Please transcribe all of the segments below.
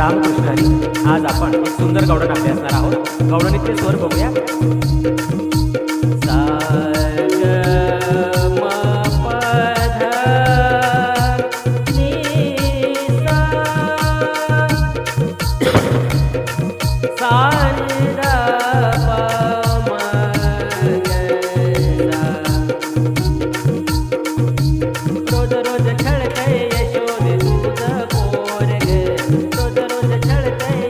रामकृष्ण. आज आपण सुंदर गौडन अभ्यासणार असणार आहोत. गौडनीचे स्वर बघूया. चढ़ते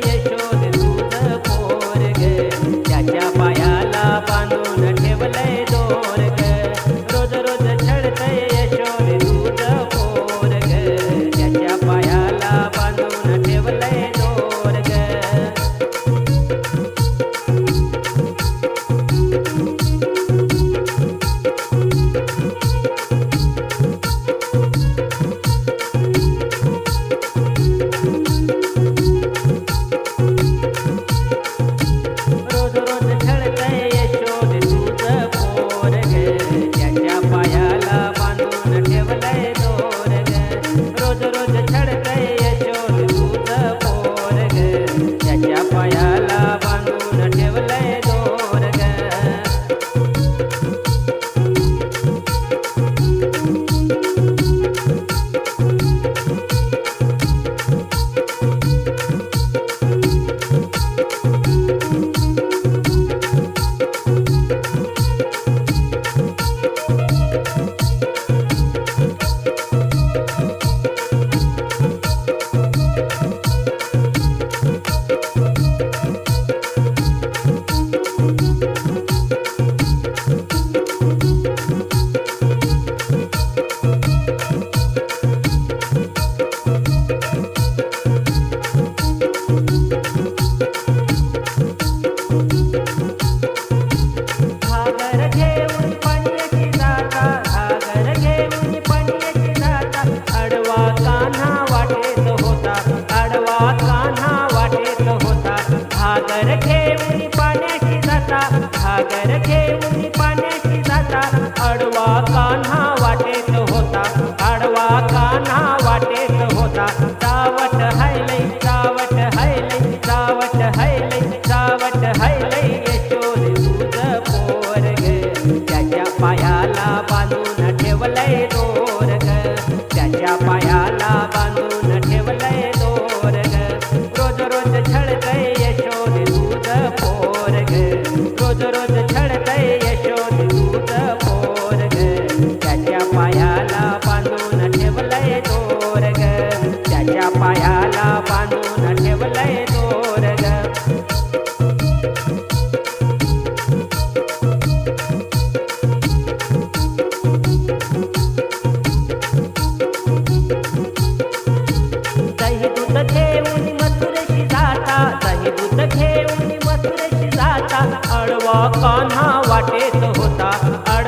lake.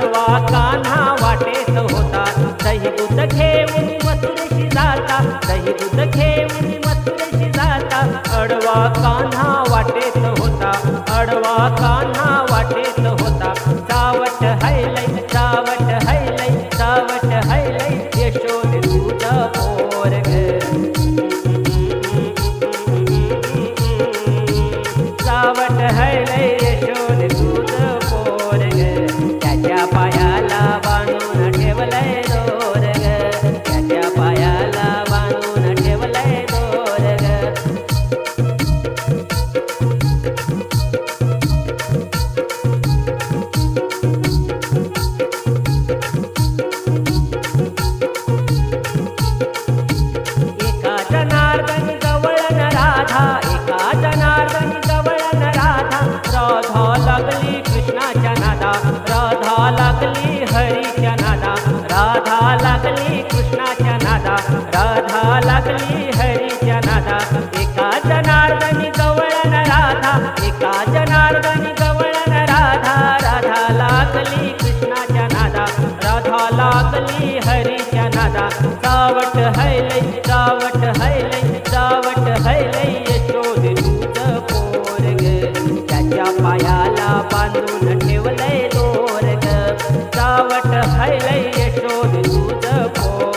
सर्वा कान्हा वाटेत होता. दही दूध घेऊन मथुरेशी जाता. दही दूध घेऊन मथुरेशी जाता. अडवा कान्हा वाटेत होता. अडवा कान्हा वाटेत होता. सावट हैलै सावट हैलै सावट हैलै यशोद दूध मोर हरीच्या नादा राधा लागली कृष्णाच्या नादा राधा लागली हरीच्या नादा. एका जनार्दनी गवळन राधा एका जनार्दनी गवळन राधा. राधा लागली कृष्णाच्या नादा राधा लागली हरीच्या नादा. सावट हैले सावट हैले લઈ લઈએ શોધ સુધ પો